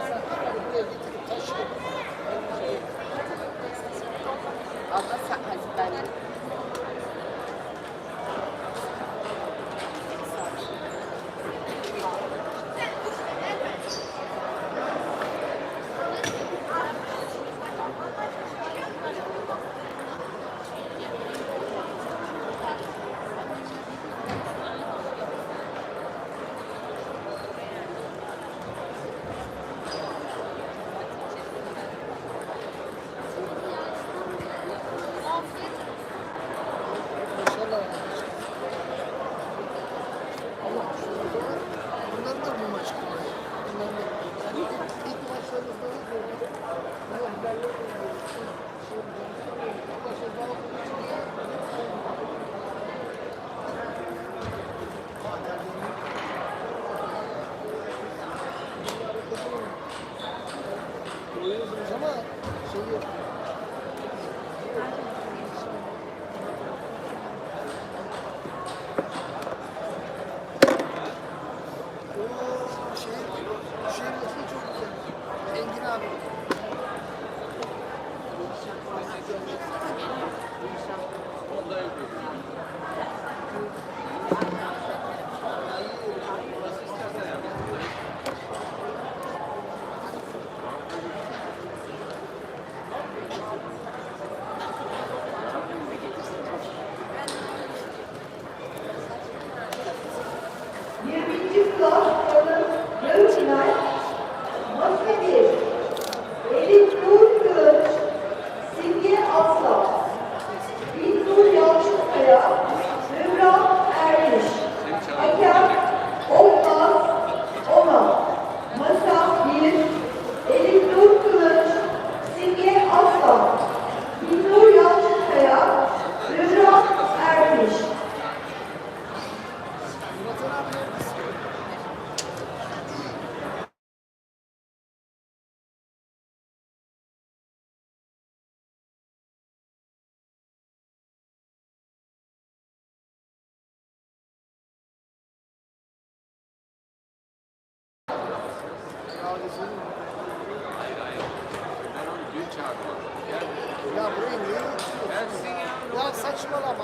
Buraya getirip taşıyor.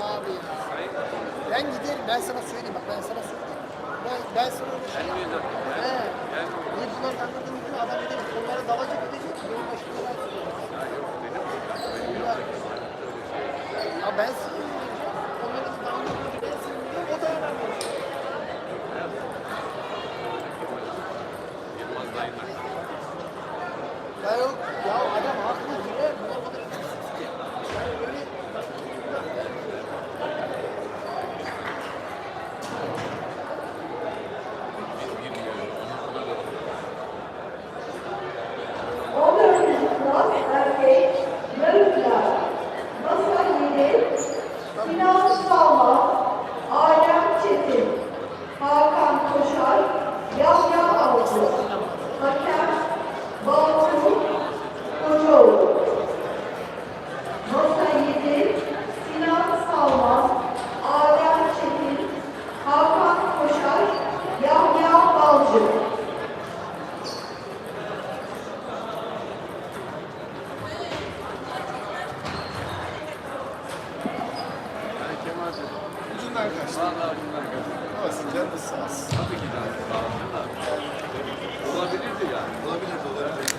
Abi ya. Ben giderim ben sana söyleyeyim bak ben sana söyleyeyim. Ben, ben sana öyle şey yapmam. He. Niye bunlar kandırdığını gibi adam gidecek. Onları dalacak gidecek. Benim başıma ben Ya ben sinirliyim. Onları kandırdığını gibi ben sinirliyim. O da önemli. Ya yok. Ya adam haklı. Niye? Buna kadar yani öyle Onların sınıf erkek, yarıklar, masa 7, Sinan Salman, Alem Çetin, Hakan Koşar, Yahya Avcı, Hakem, Batu Kocaoğlu. Masa 7, Sinan Salman, Alem Çetin, Hakan Koşar, Yahya Balcı. Ucundan kaçtı. Vallahi bunlar kaçtı. Olsun canınız sağ olsun. Tabii ki de. Olabilirdi yani. Olabilir de olabilir.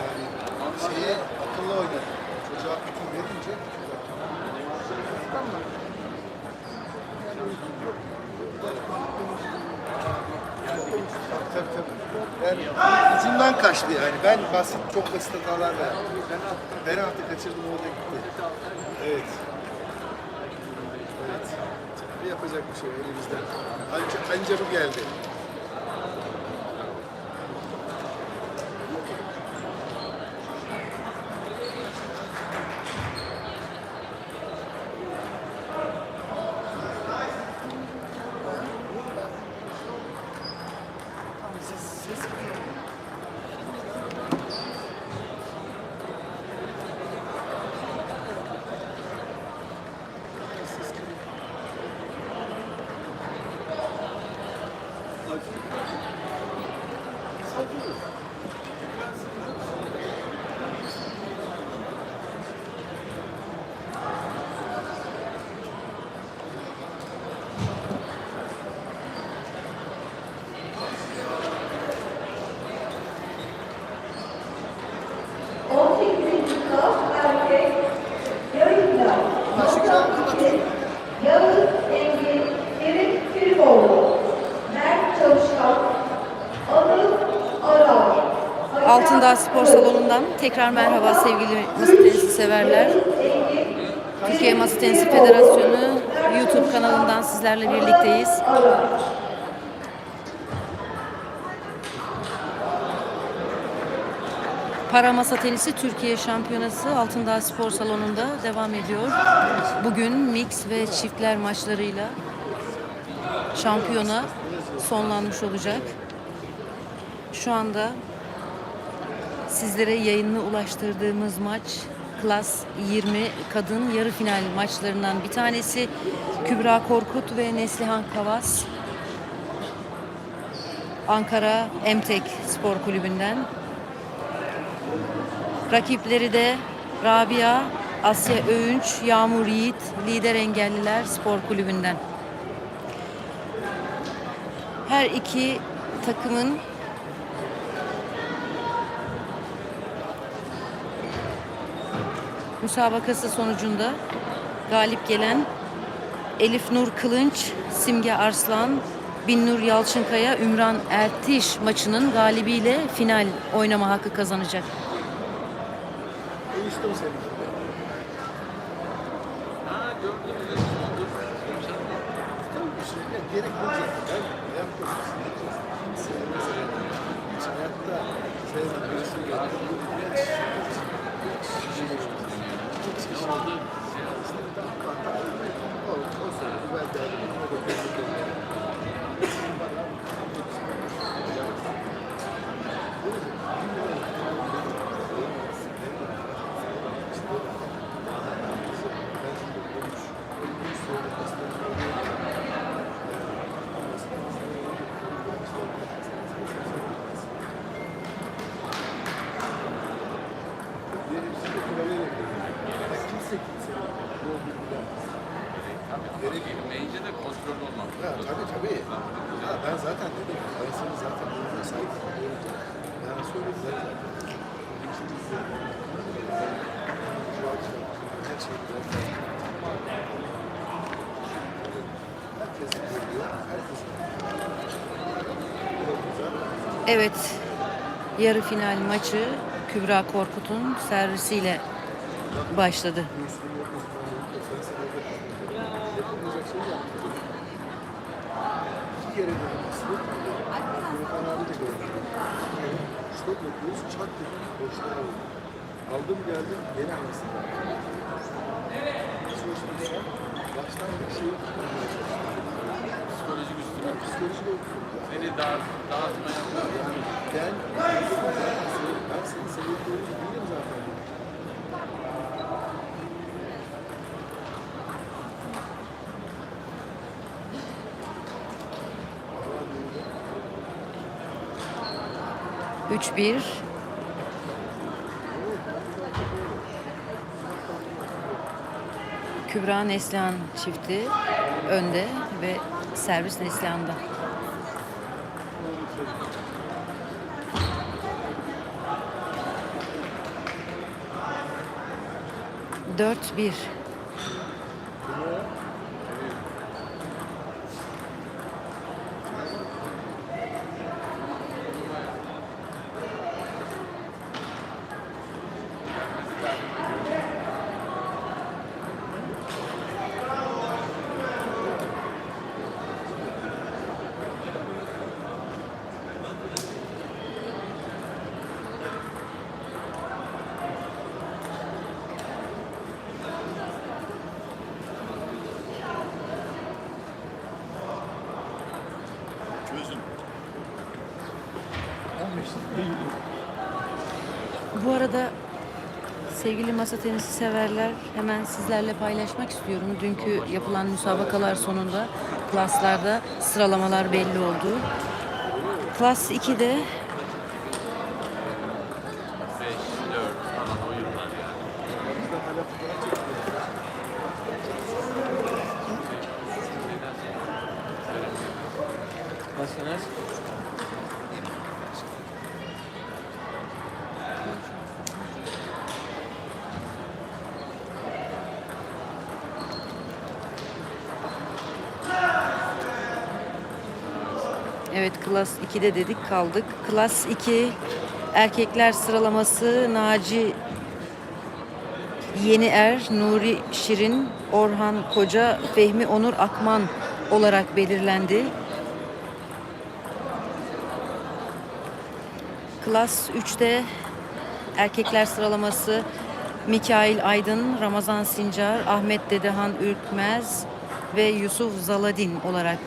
Yani şeye akıllı oynadı. Çocuğa bütün verince tabii. Yani ucundan kaçtı yani. Ben basit, çok basit hatalar verdim. Ben artık kaçırdım orada gitti. Evet. Yapacak bir şey elimizden. Anca, anca bu geldi. Salonu'ndan tekrar merhaba sevgili masa tenisi severler. Türkiye Masa Tenisi Federasyonu YouTube kanalından sizlerle birlikteyiz. Para Masa Tenisi Türkiye Şampiyonası Altındağ Spor Salonu'nda devam ediyor. Bugün mix ve çiftler maçlarıyla şampiyona sonlanmış olacak. Şu anda sizlere yayınını ulaştırdığımız maç Klas 20 kadın yarı final maçlarından bir tanesi. Kübra Korkut ve Neslihan Kavas. Ankara Emtek Spor Kulübü'nden. Rakipleri de Rabia Asya Öğünç Yağmur Yiğit Lider Engelliler Spor Kulübü'nden. Her iki takımın müsabakası sonucunda galip gelen Elif Nur Kılınç, Simge Arslan, Binnur Yalçınkaya, Ümran Ertiş maçının galibiyle final oynama hakkı kazanacak. Seni. Ha Evet, yarı final maçı Kübra Korkut'un servisiyle başladı. Aldım. Geldim, gene aynısını tutmaya çalıştım. Psikolojik üstüne. Beni dağıt, dağıtmaya Yani ben, ben seni, sevdiklerini bilirim zaten. Üç bir. Kübra Neslihan çifti önde ve servis Neslihan'da. 4-1 sevgili masa tenisi severler hemen sizlerle paylaşmak istiyorum. Dünkü yapılan müsabakalar sonunda klaslarda sıralamalar belli oldu. Klas 2'de 5, 4 falan o yıllar yani. Başka ne? evet klas 2'de dedik kaldık. Klas 2 Erkekler sıralaması Naci Yeni Er, Nuri Şirin, Orhan Koca, Fehmi Onur Akman olarak belirlendi. Klas 3'te erkekler sıralaması Mikail Aydın, Ramazan Sincar, Ahmet Dedehan Ürkmez ve Yusuf Zaladin olarak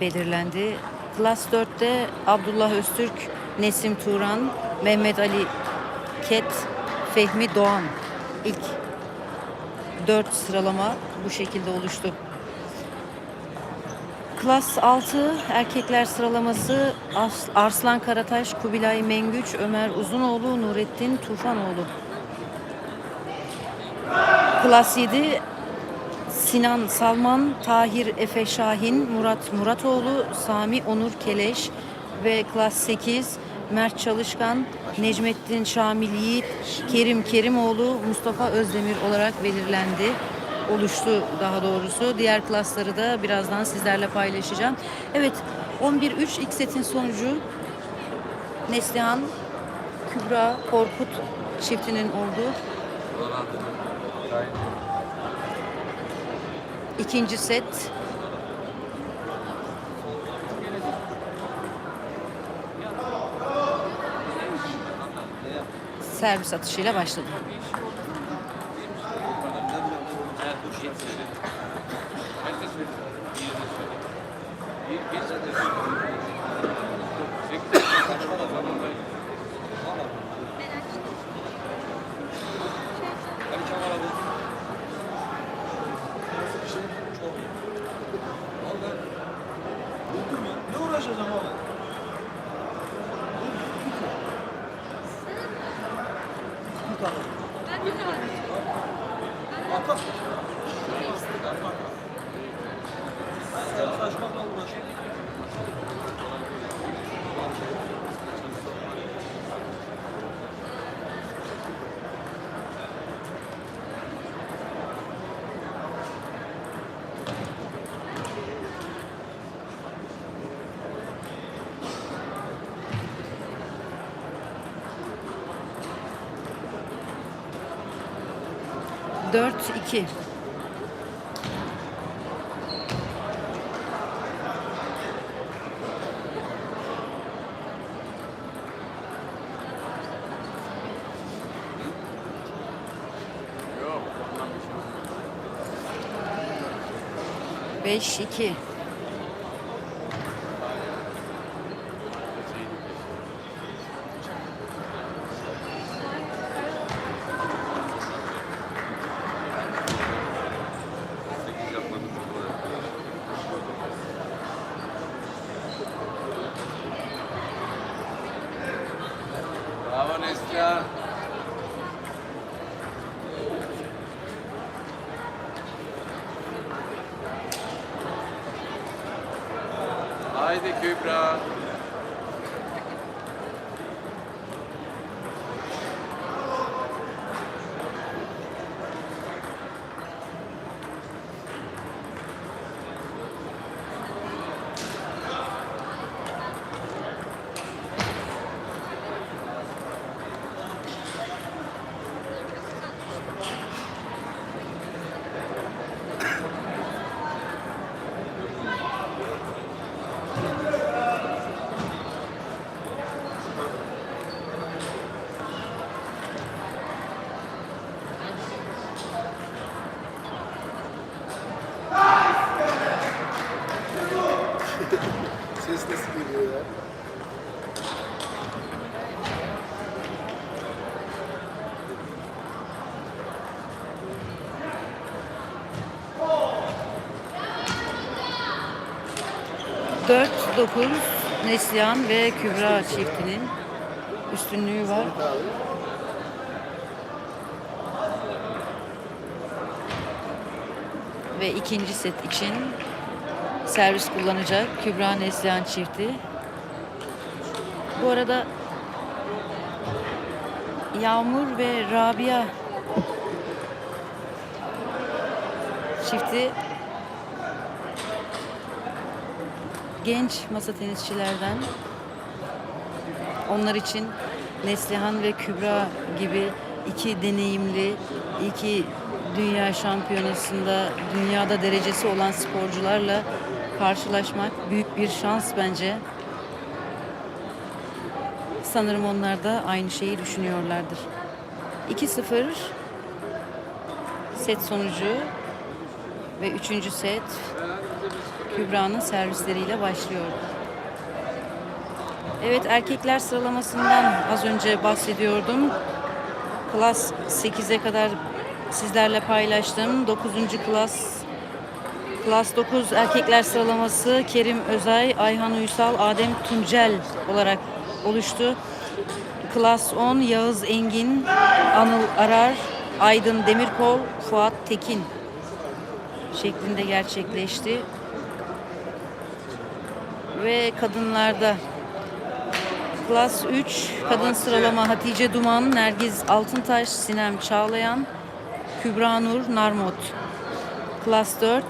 belirlendi. Klas 4'te Abdullah Öztürk, Nesim Turan, Mehmet Ali Ket, Fehmi Doğan. İlk 4 sıralama bu şekilde oluştu. Klas 6 erkekler sıralaması As- Arslan Karataş, Kubilay Mengüç, Ömer Uzunoğlu, Nurettin Tufanoğlu. Klas 7 Sinan Salman, Tahir Efe Şahin, Murat Muratoğlu, Sami Onur Keleş ve Klas 8 Mert Çalışkan, Necmettin Şamil Yiğit, Kerim Kerimoğlu, Mustafa Özdemir olarak belirlendi. Oluştu daha doğrusu. Diğer klasları da birazdan sizlerle paylaşacağım. Evet 11-3 ilk setin sonucu Neslihan, Kübra, Korkut çiftinin olduğu İkinci set servis atışıyla başladı. Atak. Atak. 4 2 5 2 Haydi Kübra. 49 Neslihan ve Kübra çiftinin üstünlüğü var. Ve ikinci set için servis kullanacak Kübra Neslihan çifti. Bu arada Yağmur ve Rabia çifti genç masa tenisçilerden onlar için Neslihan ve Kübra gibi iki deneyimli, iki dünya şampiyonasında dünyada derecesi olan sporcularla karşılaşmak büyük bir şans bence. Sanırım onlar da aynı şeyi düşünüyorlardır. 2-0 set sonucu ve üçüncü set Kübra'nın servisleriyle başlıyor. Evet erkekler sıralamasından az önce bahsediyordum. Klas 8'e kadar sizlerle paylaştım. 9. klas Klas 9 erkekler sıralaması Kerim Özay, Ayhan Uysal, Adem Tuncel olarak oluştu. Klas 10 Yağız Engin, Anıl Arar, Aydın Demirkol, Fuat Tekin şeklinde gerçekleşti. Ve kadınlarda Klas 3 kadın sıralama Hatice Duman, Nergiz Altıntaş, Sinem Çağlayan, Kübra Nur Narmot. Klas 4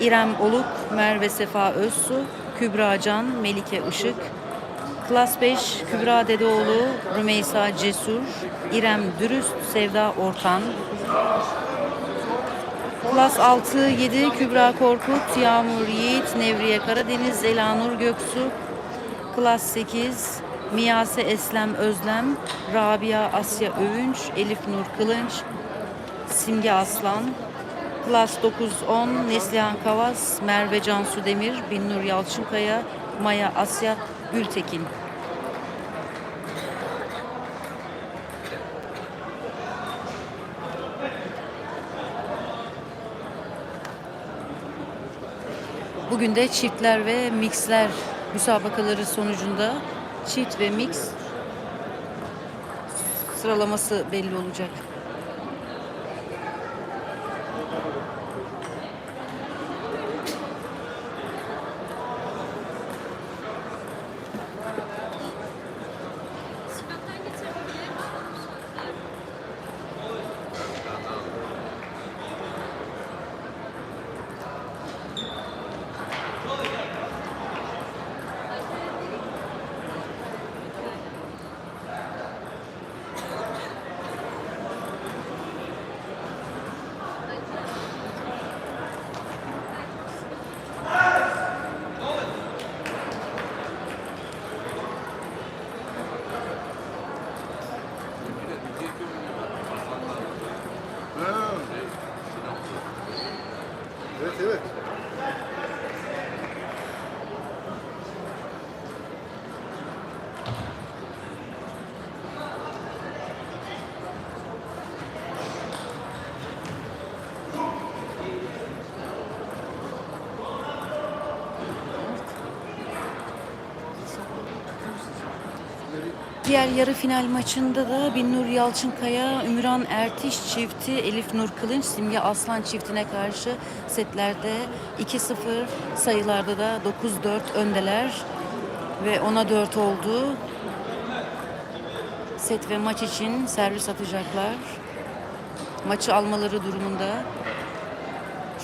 İrem Oluk, Merve Sefa Özsu, Kübra Can, Melike Işık. Klas 5 Kübra Dedeoğlu, Rümeysa Cesur, İrem Dürüst, Sevda Ortan. Klas 6-7 Kübra Korkut, Yağmur Yiğit, Nevriye Karadeniz, Elanur Göksu. Klas 8 Miyase Eslem Özlem, Rabia Asya Övünç, Elif Nur Kılınç, Simge Aslan. Klas 9-10 Neslihan Kavas, Merve Cansu Demir, Binnur Yalçınkaya, Maya Asya Gültekin. Bugün de çiftler ve mixler müsabakaları sonucunda çift ve mix sıralaması belli olacak. Evet Diğer yarı final maçında da Binnur Yalçınkaya, Ümran Ertiş çifti, Elif Nur Kılınç, Simge Aslan çiftine karşı setlerde 2-0 sayılarda da 9-4 öndeler ve 10'a 4 oldu. Set ve maç için servis atacaklar. Maçı almaları durumunda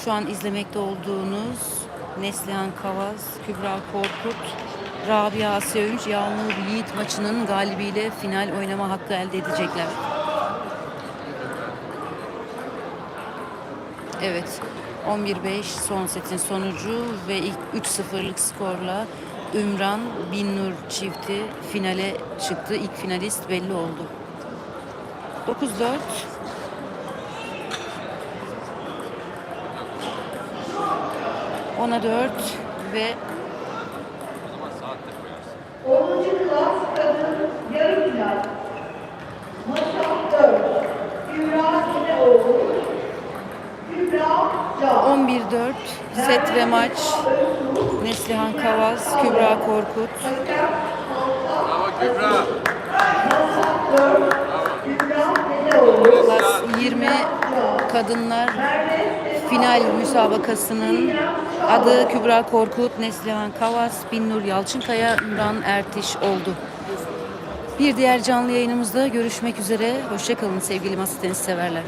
şu an izlemekte olduğunuz Neslihan Kavaz, Kübra Korkut, Rabia Asya Ünç, Yağmur Yiğit maçının galibiyle final oynama hakkı elde edecekler. Evet, 11-5 son setin sonucu ve ilk 3-0'lık skorla Ümran Binnur çifti finale çıktı. İlk finalist belli oldu. 9-4 10'a 4 ve 10. klas kadın yarı final. Masa 4. Kübra Sineoğlu. Kübra Can. 11-4 set ve maç Neslihan Kavaz, Kübra Korkut. Bravo Kübra. Kübra Sineoğlu. Klas 20 kadınlar final müsabakasının adı Kübra Korkut, Neslihan Kavas, Binnur Yalçınkaya, Ümran Ertiş oldu. Bir diğer canlı yayınımızda görüşmek üzere. Hoşçakalın sevgili masa tenisi severler.